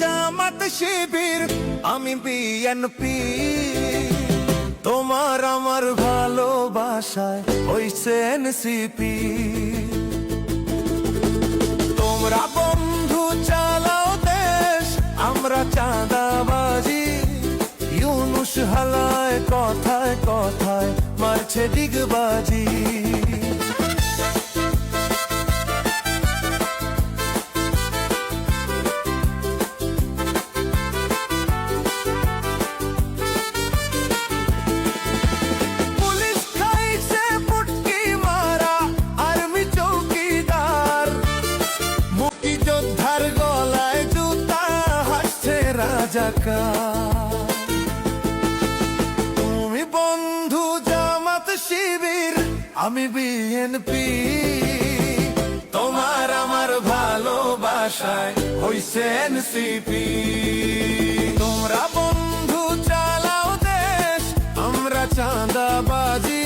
জামাত শিবির, আমি বিএনপি তোমার আমার ভালোবাসায় হইছে এনসিপি তোমরা বন্ধু চালাও দেশ, আমরা চাঁদাবাজি। ইউনুস হালায় কথায় কথায় মারছে ডিগবাজি। রাজাকার তুমি বন্ধু জামাত শিবির, আমি বিএনপি তোমার আমার ভালোবাসায় হইছে এনসিপি তোমরা বন্ধু চালাও দেশ, আমরা চাঁদাবাজি।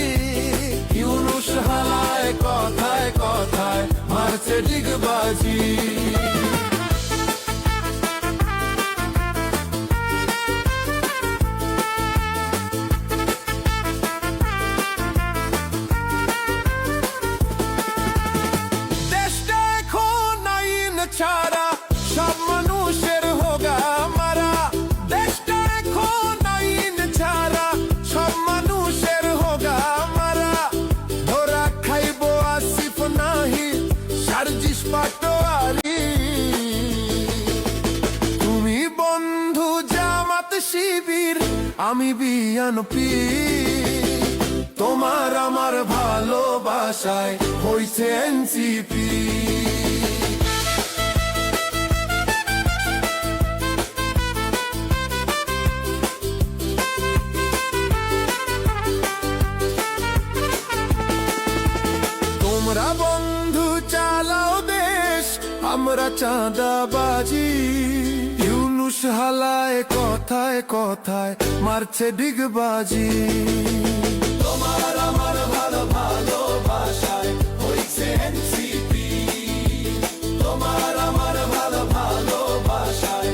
ইউনুস হালায় কথায় কথায় মারছে ডিগবাজি। ছাড়া সব মানুষের হোগা মারা। দেশটা এখন আইন ছাড়া, সব মানুষের হোগা মারা। ধরা খাইব আসিফ নাহি, সার্জিস পাটোয়ারি। তুমি বন্ধু জামাত শিবির, আমি বিয়ানপি তোমার আমার ভালোবাসায় হইছে এনসিপি। তোমরা বন্ধু চালাও দেশ, আমরা চাঁদাবাজি। ইউনুস হালায় কথায় কথায় মারছে ডিগবাজি। তোমার আমার ভালো ভালোবাসায় তোমার আমার ভালো ভালোবাসায়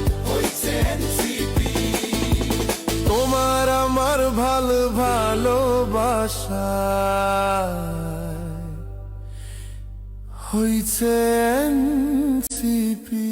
তোমার আমার ভালো ভালোবাসায় হইছে এনসিপি